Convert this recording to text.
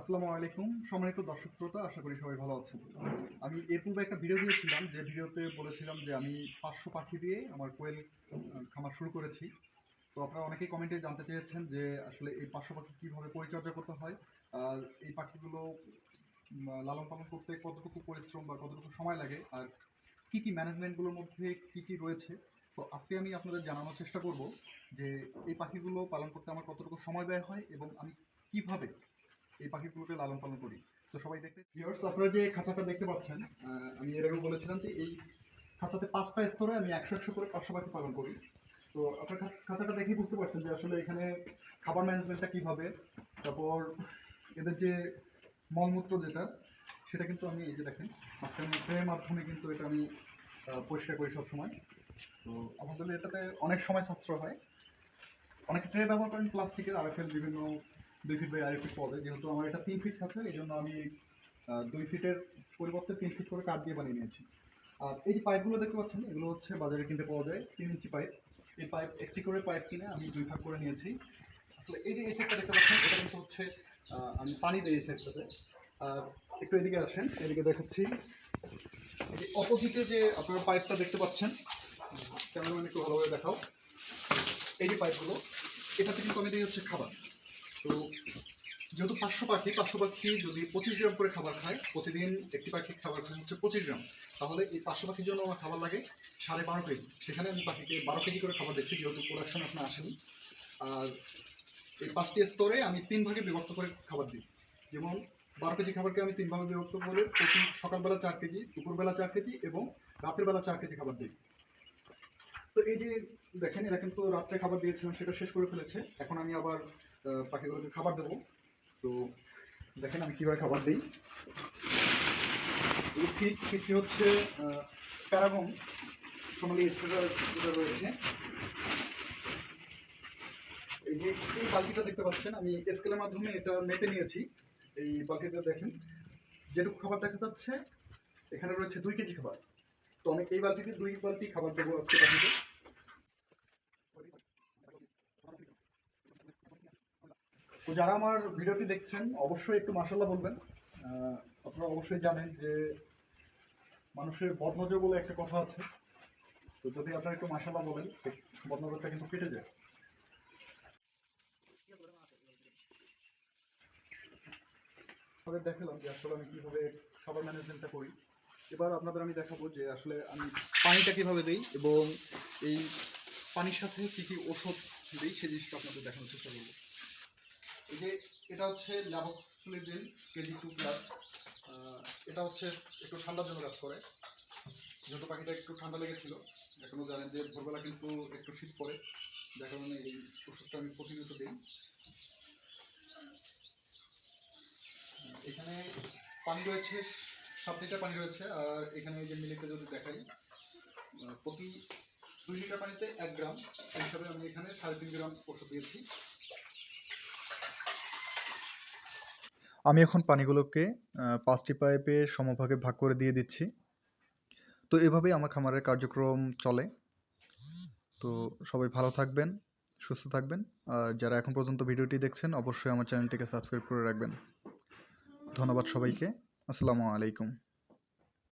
আসসালামু আলাইকুম। সম্মানিত দর্শক শ্রোতা, আশা করি সবাই ভালো আছেন। আমি এর পূর্বে একটা ভিডিও দিয়েছিলাম, যে ভিডিওতে বলেছিলাম যে আমি পাঁচশো পাখি দিয়ে আমার কোয়েল খামার শুরু করেছি। তো আপনারা অনেকেই কমেন্টে জানতে চেয়েছেন যে আসলে এই পাঁচশো পাখি কীভাবে পরিচর্যা করতে হয়, আর এই পাখিগুলো লালন পালন করতে কতটুকু পরিশ্রম বা কতটুকু সময় লাগে, আর কী কী ম্যানেজমেন্টগুলোর মধ্যে কী কী রয়েছে। তো আজকে আমি আপনাদের জানানোর চেষ্টা করব যে এই পাখিগুলো পালন করতে আমার কতটুকু সময় ব্যয় হয় এবং আমি কীভাবে এই পাখিগুলোকে লালন পালন করি। তো সবাই দেখতে ভিউয়ার্স আপনারা যে খাঁচাটা দেখতে পাচ্ছেন আমি এর আগে বলেছিলাম যে এই খাঁচাতে পাঁচটা স্তরে আমি একশো একশো করে পাঁচশো পাখি পালন করি। তো আপনার খাঁচাটা দেখেই বুঝতে পারছেন যে আসলে এখানে খাবার ম্যানেজমেন্টটা কীভাবে, তারপর এদের যে মলমূত্র যেটা, সেটা কিন্তু আমি এই যে দেখেন, মাঝখানে ট্রের মাধ্যমে কিন্তু এটা আমি পরিষ্কার করি সবসময়। তো আলহামদুলিল্লাহ এটাতে অনেক সময় সাশ্রয় হয়। অনেক ট্রে ব্যবহার করেন প্লাস্টিকের, আরএফএল বিভিন্ন দুই ফিট বাই আড়াই ফিট যায় যেহেতু আমার এটা তিন ফিট খাচ্ছে এই জন্য আমি দুই ফিটের পরিবর্তে তিন ফিট করে কাঠ দিয়ে বানিয়ে নিয়েছি। আর এই যে পাইপগুলো দেখতে পাচ্ছেন, এগুলো হচ্ছে বাজারে কিনতে পাওয়া যায়, তিন ইঞ্চি পাইপ এই পাইপ একটি করে পাইপ কিনে আমি দুই ভাগ করে নিয়েছি। আসলে এই যে এই সেটটা দেখতে পাচ্ছেন, এটা কিন্তু হচ্ছে আমি পানি দিই এই সেটটাতে আর একটু এদিকে আসেন, এদিকে দেখাচ্ছি। এই যে অপোজিটে যে আপনারা পাইপটা দেখতে পাচ্ছেন ক্যামেরাম্যান একটু ভালোভাবে দেখাও। এই যে পাইপগুলো এটাতে কিন্তু আমি দিই হচ্ছে খাবার। তো যেহেতু পাঁচশো পাখি পাঁচশো পাখি যদি পঁচিশ গ্রাম করে খাবার খায়, প্রতিদিন একটি পাখি খাবার খায় হচ্ছে পঁচিশ গ্রাম। তাহলে এই পাঁচশো পাখির জন্য আমার খাবার লাগে সাড়ে বারো কেজি। সেখানে আমি পাখিকে বারো কেজি করে খাবার দিচ্ছি, যেহেতু প্রোডাকশন এখন আসেনি। আর এই পাঁচটি স্তরে আমি তিন ভাগে বিভক্ত করে খাবার দিই। যেমন বারো কেজি খাবারকে আমি তিন ভাগে বিভক্ত করে প্রতি সকালবেলা চার কেজি, দুপুরবেলা চার কেজি এবং রাতের বেলা চার কেজি খাবার দিই। তো এই যে দেখেন, এরা কিন্তু রাত্রে খাবার দিয়েছিলাম সেটা শেষ করে ফেলেছে। এখন আমি আবার পাখিগুলোকে খাবার দেবো। তো দেখেন আমি কীভাবে খাবার দিই। এই ফিট, ফিটটি হচ্ছে প্যারাগন। সোনালি স্টেটার যেটা রয়েছে। এই যে এই বালতিটা দেখতে পাচ্ছেন, আমি স্কেলের মাধ্যমে এটা মেপে নিয়েছি। এই বালতিটা দেখেন, যেটুকু খাবার দেখা যাচ্ছে, এখানে রয়েছে দুই কেজি খাবার। তো আমি এই বালতিতে দুই বালতি খাবার দেবো আজকে পাখিকে। তো যারা আমার ভিডিওটি দেখছেন, অবশ্যই একটু মাসাল্লাহ বলবেন। আপনারা অবশ্যই জানেন যে মানুষের বদনজর বলে একটা কথা আছে। তো যদি আপনারা একটু মাসাল্লাহ বলেন বদনজরটা কিন্তু কেটে যায়। আপনাদের দেখালাম যে আসলে আমি কীভাবে খাবার ম্যানেজমেন্টটা করি। এবার আপনাদের আমি দেখাবো যে আসলে আমি পানিটা কীভাবে দিই এবং এই পানির সাথে কী কী ওষুধ দিই, সেই জিনিসটা আপনাদের দেখানোর চেষ্টা করব। এই যে এটা হচ্ছে ল্যাবক্সিলিজিন কেজি টু প্লাস এটা হচ্ছে একটু ঠান্ডার জন্য কাজ করে। যেহেতু পাখিটা একটু ঠান্ডা লেগেছিল এখনও জানেন যে ভোরবেলা কিন্তু একটু শীত পড়ে, যার কারণে এই ওষুধটা আমি প্রতিনিয়ত দিই। এখানে পানি রয়েছে, সাত লিটার পানি রয়েছে, আর এখানে এই যে মিলিতে যদি দেখাই প্রতি দুই লিটার পানিতে এক গ্রাম হিসাবে আমি এখানে সাড়ে তিন গ্রাম ওষুধ দিয়েছি। আমি এখন পানিগুলোকে পাঁচটি পাইপে সমভাগে ভাগ করে দিয়ে দিচ্ছি। তো এভাবেই আমার খামারের কার্যক্রম চলে। তো সবাই ভালো থাকবেন, সুস্থ থাকবেন। আর যারা এখন পর্যন্ত ভিডিওটি দেখছেন, অবশ্যই আমার চ্যানেলটিকে সাবস্ক্রাইব করে রাখবেন। ধন্যবাদ সবাইকে। আসসালামু আলাইকুম।